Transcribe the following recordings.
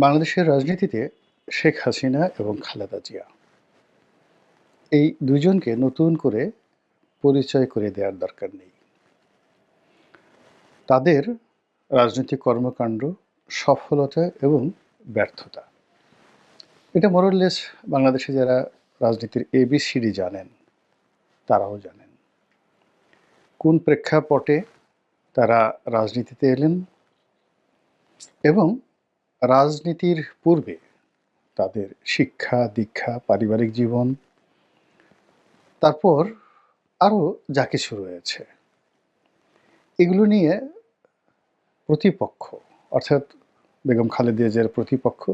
বাংলাদেশের রাজনীতিতে শেখ হাসিনা এবং খালেদা জিয়া। এই দুজনকে নতুন করে পরিচয় করে দেওয়ার দরকার নেই। তাদের রাজনৈতিক কর্মকাণ্ড, সফলতা এবং ব্যর্থতা। এটা মোরললেস বাংলাদেশে যারা রাজনীতির এবিসিডি জানেন, তারাও জানেন। কোন প্রেক্ষাপটে তারা রাজনীতিতে এলেন এবং রাজনীতির পূর্বে তাদের শিক্ষা, দীক্ষা, পারিবারিক জীবন, তারপর আরও যা কিছু রয়েছে। এগুলো নিয়ে প্রতিপক্ষ, অর্থাৎ বেগম খালেদা জিয়ার প্রতিপক্ষ,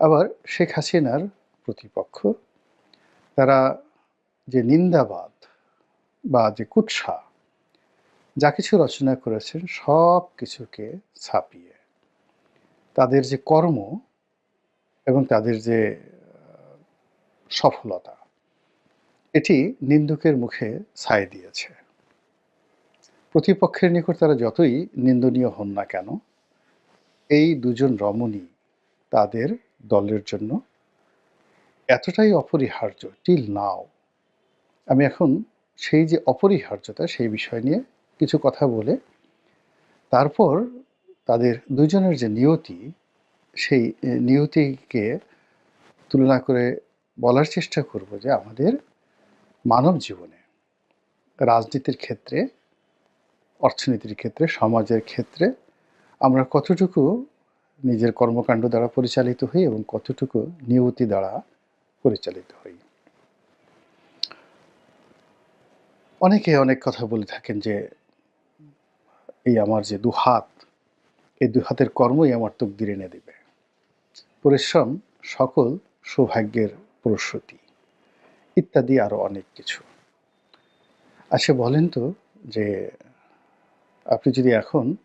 আবার শেখ হাসিনার প্রতিপক্ষ, তারা যে নিন্দাবাদ বা যে কুৎসা, যা কিছু রচনা করেছেন, সব কিছুকে ছাপিয়ে তাদের যে কর্ম এবং তাদের যে সফলতা, এটি নিন্দুকের মুখে ছাই দিয়েছে। প্রতিপক্ষের নিকট তারা যতই নিন্দনীয় হন না কেন, এই দুজন রমণী তাদের দলের জন্য এতটাই অপরিহার্য, টিল নাও। আমি এখন সেই যে অপরিহার্যতা, সেই বিষয় নিয়ে কিছু কথা বলে তারপর তাদের দুজনের যে নিয়তি, সেই নিয়তিকে তুলনা করে বলার চেষ্টা করব যে আমাদের মানব জীবনে রাজনীতির ক্ষেত্রে, অর্থনীতির ক্ষেত্রে, সমাজের ক্ষেত্রে আমরা কতটুকু নিজের কর্মকাণ্ড দ্বারা পরিচালিত হই এবং কতটুকু নিয়তি দ্বারা পরিচালিত হই। অনেকে অনেক কথা বলে থাকেন যে, এই আমার যে দুহাত এই দুই হাতের কর্মই আমার তকদির এনে দেবে। পরিশ্রম সকল সৌভাগ্যের প্রসূতি, ইত্যাদি আরও অনেক কিছু। আচ্ছা বলেন তো যে, আপনি যদি এখন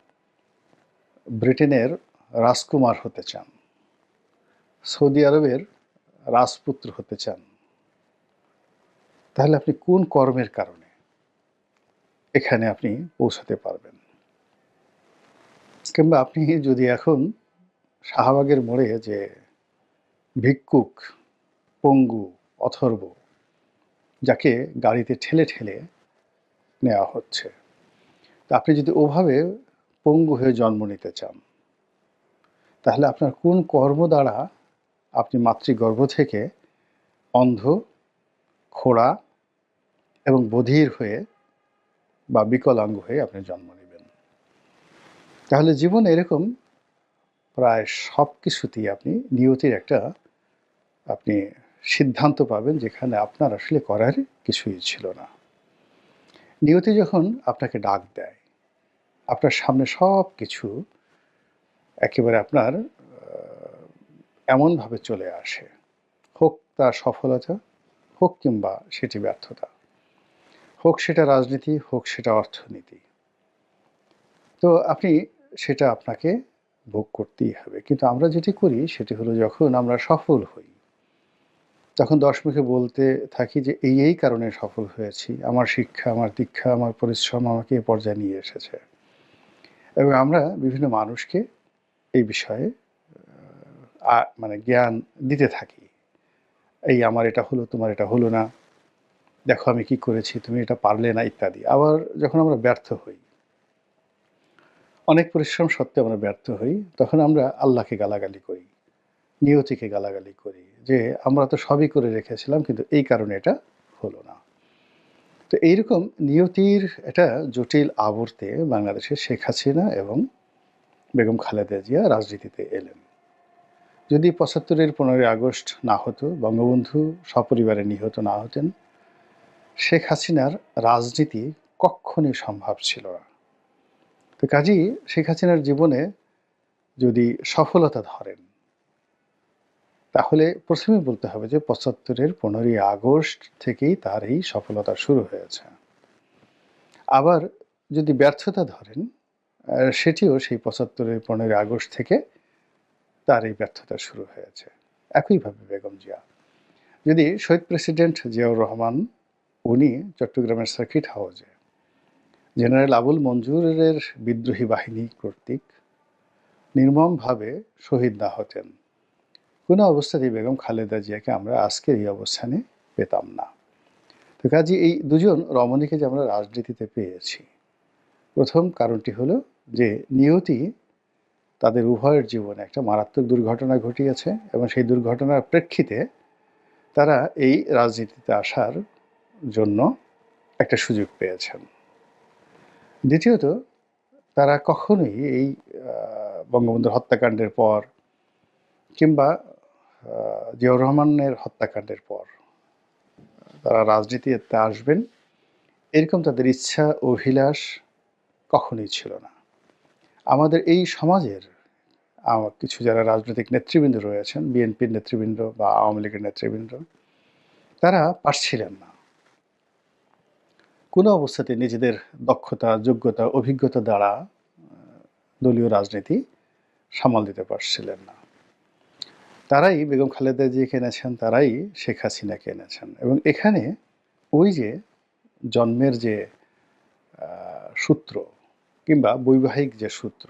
ব্রিটেনের রাজকুমার হতে চান, সৌদি আরবের রাজপুত্র হতে চান, তাহলে আপনি কোন কর্মের কারণে এখানে আপনি পৌঁছাতে পারবেন? কিংবা আপনি যদি এখন শাহবাগের মোড়ে যে ভিক্ষুক, পঙ্গু, অথর্ব, যাকে গাড়িতে ঠেলে ঠেলে নেওয়া হচ্ছে, তা আপনি যদি ওভাবে পঙ্গু হয়ে জন্ম নিতে চান, তাহলে আপনার কোন কর্ম দ্বারা আপনি মাতৃগর্ভ থেকে অন্ধ, খোড়া এবং বধির হয়ে বা বিকলাঙ্গ হয়ে আপনি জন্ম তাহলে জীবন এরকম প্রায় সব কিছুতেই আপনি নিয়তির একটা, আপনি সিদ্ধান্ত পাবেন যেখানে আপনার আসলে করার কিছুই ছিল না। নিয়তি যখন আপনাকে ডাক দেয়, আপনার সামনে সব কিছু একেবারে আপনার এমনভাবে চলে আসে। হোক তার সফলতা, হোক কিংবা সেটি ব্যর্থতা। হোক সেটা রাজনীতি, হোক সেটা অর্থনীতি। তো আপনি সেটা আপনাকে ভোগ করতেই হবে। কিন্তু আমরা যেটি করি সেটি হলো যখন আমরা সফল হই, তখন দশ মুখে বলতে থাকি যে এই এই কারণে সফল হয়েছি। আমার শিক্ষা, আমার দীক্ষা, আমার পরিশ্রম আমাকে এ পর্যায়ে নিয়ে এসেছে। এবং আমরা বিভিন্ন মানুষকে এই বিষয়ে মানে জ্ঞান দিতে থাকি। এই আমার এটা হলো, তোমার এটা হলো না। দেখো আমি কি করেছি, তুমি এটা পারলে না, ইত্যাদি। আবার যখন আমরা ব্যর্থ হই অনেক পরিশ্রম সত্ত্বেও আমরা ব্যর্থ হই, তখন আমরা আল্লাহকে গালাগালি করি, নিয়তিকে গালাগালি করি, যে আমরা তো সবই করে রেখেছিলাম, কিন্তু এই কারণে এটা হলো না। তো এইরকম নিয়তির একটা জটিল আবর্তে বাংলাদেশের শেখ হাসিনা এবং বেগম খালেদা জিয়া রাজনীতিতে এলেন। যদি পঁচাত্তরের পনেরোই আগস্ট না হতো, বঙ্গবন্ধু সপরিবারে নিহত না হতেন, শেখ হাসিনার রাজনীতি কখনই সম্ভব ছিল না। তো কাজেই শেখ হাসিনার জীবনে যদি সফলতা ধরেন, তাহলে প্রথমে বলতে হবে যে পঁচাত্তরের পনেরোই আগস্ট থেকেই তার এই সফলতা শুরু হয়েছে। আবার যদি ব্যর্থতা ধরেন সেটিও সেই পঁচাত্তরের পনেরোই আগস্ট থেকে তার এই ব্যর্থতা শুরু হয়েছে। একইভাবে বেগম জিয়া। যদি শহীদ প্রেসিডেন্ট জিয়াউর রহমান, উনি চট্টগ্রামের সার্কিট হাউসে জেনারেল আবুল মঞ্জুরের বিদ্রোহী বাহিনী কর্তৃক নির্মমভাবে শহীদ না হতেন। কোনো অবস্থাতেই বেগম খালেদা জিয়াকে আমরা আজকের এই অবস্থানে পেতাম না। তো কাজে এই দুজন রমণীকে যে আমরা রাজনীতিতে পেয়েছি, প্রথম কারণটি হলো যে নিয়তি তাদের উভয়ের জীবনে একটা মারাত্মক দুর্ঘটনা ঘটিয়েছে এবং সেই দুর্ঘটনার প্রেক্ষিতে তারা এই রাজনীতিতে আসার জন্য একটা সুযোগ পেয়েছেন। দ্বিতীয়ত, তারা কখনোই এই বঙ্গবন্ধুর হত্যাকাণ্ডের পর কিংবা জিয়াউর রহমানের হত্যাকাণ্ডের পর তারা রাজনীতিতে আসবেন, এরকম তাদের ইচ্ছা, অভিলাষ কখনোই ছিল না। আমাদের এই সমাজের কিছু যারা রাজনৈতিক নেতৃবৃন্দ রয়েছেন, বিএনপির নেতৃবৃন্দ বা আওয়ামী লীগের নেতৃবৃন্দ, তারা পারছিলেন না। কোনো অবস্থাতে নিজেদের দক্ষতা, যোগ্যতা, অভিজ্ঞতা দ্বারা দলীয় রাজনীতি সামাল দিতে পারছিলেন না। তারাই বেগম খালেদা জিয়াকে এনেছেন তারাই শেখ হাসিনাকে এনেছেন এবং এখানে ওই যে জন্মের যে সূত্র কিংবা বৈবাহিক যে সূত্র,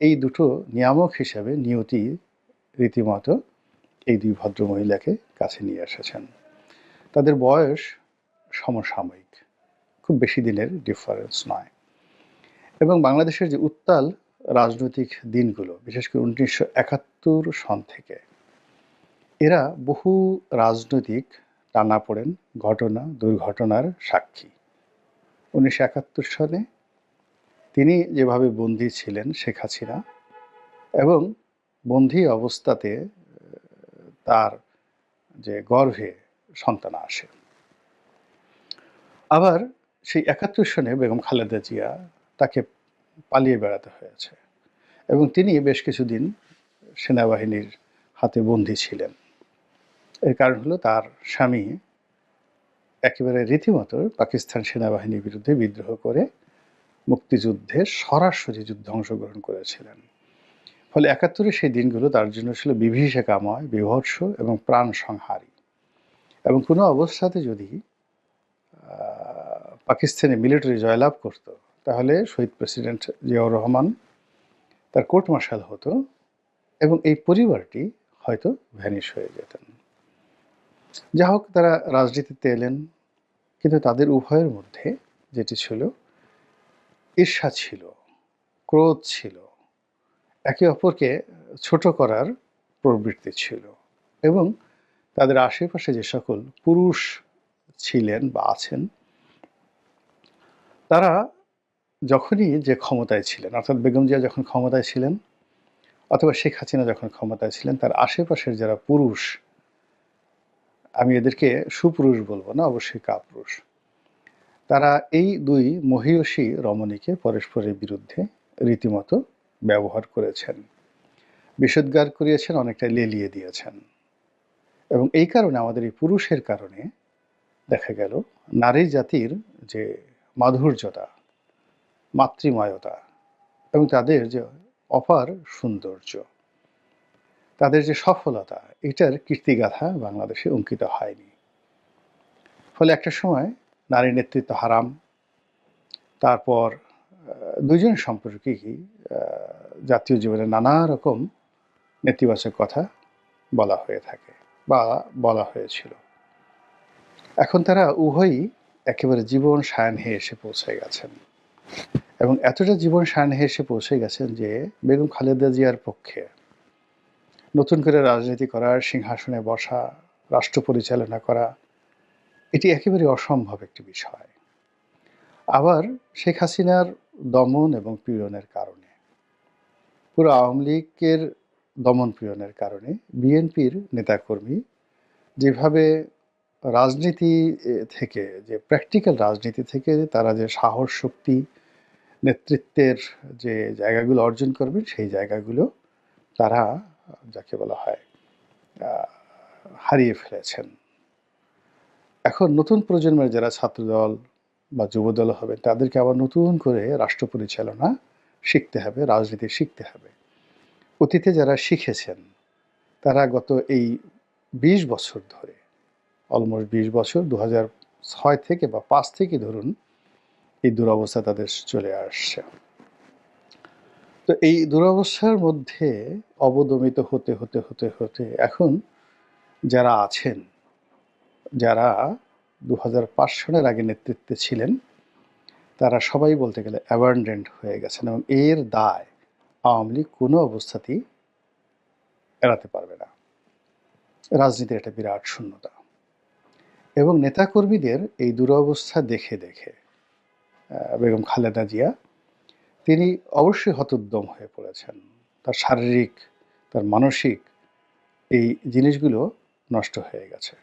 এই দুটো নিয়ামক হিসাবে নিয়তি রীতিমতো এই দুই ভদ্র মহিলাকে কাছে নিয়ে এসেছেন। তাদের বয়স সমসাময়িক, খুব বেশি দিনের ডিফারেন্স নয়। এবং বাংলাদেশের যে উত্তাল রাজনৈতিক দিনগুলো, বিশেষ করে উনিশশো একাত্তর সন থেকে, এরা বহু রাজনৈতিক টানাপোড়েন ঘটনা, দুর্ঘটনার সাক্ষী। উনিশশো একাত্তর সনে তিনি যেভাবে বন্দী ছিলেন শেখ হাসিনা এবং বন্দী অবস্থাতে তার যে গর্ভে সন্তান আসে। আবার সেই একাত্তর সনে বেগম খালেদা জিয়া তাকে পালিয়ে বেড়াতে হয়েছে এবং তিনি বেশ কিছুদিন সেনাবাহিনীর হাতে বন্দী ছিলেন। এর কারণ হলো তার স্বামী একেবারে রীতিমতো পাকিস্তান সেনাবাহিনীর বিরুদ্ধে বিদ্রোহ করে মুক্তিযুদ্ধে সরাসরি যুদ্ধে অংশগ্রহণ করেছিলেন। ফলে একাত্তরে সেই দিনগুলো তার জন্য ছিল বিভীষিকাময় বিভৎস এবং প্রাণ সংহারী। এবং কোনো অবস্থাতে যদি পাকিস্তানি মিলিটারি জয়লাভ করত, তাহলে শহীদ প্রেসিডেন্ট জিয়াউর রহমান তার কোর্ট মার্শাল হতো এবং এই পরিবারটি হয়তো ভ্যানিশ হয়ে যেতেন। যা হোক, তারা রাজনীতিতে এলেন, কিন্তু তাদের উভয়ের মধ্যে যেটি ছিল, ঈর্ষা ছিল, ক্রোধ ছিল, একে অপরকে ছোট করার প্রবৃত্তি ছিল এবং তাদের আশেপাশে যে সকল পুরুষ ছিলেন বা আছেন তারা যখনই যে ক্ষমতায় ছিলেন, অর্থাৎ বেগম জিয়া যখন ক্ষমতায় ছিলেন অথবা শেখ হাসিনা যখন ক্ষমতায় ছিলেন, তার আশেপাশের যারা পুরুষ, আমি এদেরকে সুপুরুষ বলব না, অবশ্যই কাপুরুষ, তারা এই দুই মহিয়সী রমণীকে পরস্পরের বিরুদ্ধে রীতিমতো ব্যবহার করেছেন। বিষোদ্গার করিয়েছেন, অনেকটা লেলিয়ে দিয়েছেন। এবং এই কারণে আমাদের এই পুরুষের কারণে দেখা গেল, নারী জাতির যে মাধুর্যতা মাতৃময়তা এবং তাদের যে অপার সৌন্দর্য তাদের যে সফলতা এটার কীর্তিগাথা বাংলাদেশে অঙ্কিত হয়নি। ফলে একটা সময় নারী নেতৃত্ব হারাম তারপর দুজন সম্পর্কেই আহ, জাতীয় জীবনে নানা রকম নেতিবাচক কথা বলা হয়ে থাকে বা বলা হয়েছিল। এখন তারা উভয়ই একেবারে জীবন সায়াহ্নে এসে পৌঁছে গেছেন। এবং এতটা জীবন সায়াহ্নে এসে পৌঁছে গেছেন যে বেগম খালেদা জিয়ার পক্ষে নতুন করে রাজনীতি করার, সিংহাসনে বসা, রাষ্ট্র পরিচালনা করা, এটি একেবারে অসম্ভব একটি বিষয়। আবার শেখ হাসিনার দমন এবং পীড়নের কারণে, পুরো আওয়ামী লীগের দমন পীড়নের কারণে বিএনপির নেতাকর্মী যেভাবে রাজনীতি থেকে, যে প্র্যাকটিক্যাল রাজনীতি থেকে তারা যে সাহস, শক্তি, নেতৃত্বের যে জায়গাগুলো অর্জন করবেন সেই জায়গাগুলো তারা, যাকে বলা হয় হারিয়ে ফেলেছেন। এখন নতুন প্রজন্মের যারা ছাত্রদল বা যুবদল হবে, তাদেরকে আবার নতুন করে রাষ্ট্র পরিচালনা শিখতে হবে, রাজনীতি শিখতে হবে। অতীতে যারা শিখেছেন, তারা গত এই বিশ বছর ধরে অলমোস্ট বিশ বছর দু ছয় থেকে বা পাঁচ থেকে ধরুন এই দুরবস্থা তাদের চলে আসছে। তো এই দুরবস্থার মধ্যে অবদমিত হতে হতে হতে হতে এখন যারা আছেন, যারা দু সনের আগে নেতৃত্বে ছিলেন, তারা সবাই বলতে গেলে অ্যাবান্ডেন্ট হয়ে গেছেন এবং এর দায় আওয়ামী লীগ কোনো অবস্থাতেই এড়াতে পারবে না। রাজনীতির একটা বিরাট শূন্যতা। এবং নেতাকর্মীদের এই দুরবস্থা দেখে দেখে বেগম খালেদা জিয়া, তিনি অবশ্যই হতোদ্যম হয়ে পড়েছেন। তার শারীরিক, তার মানসিক এই জিনিসগুলো নষ্ট হয়ে গেছে।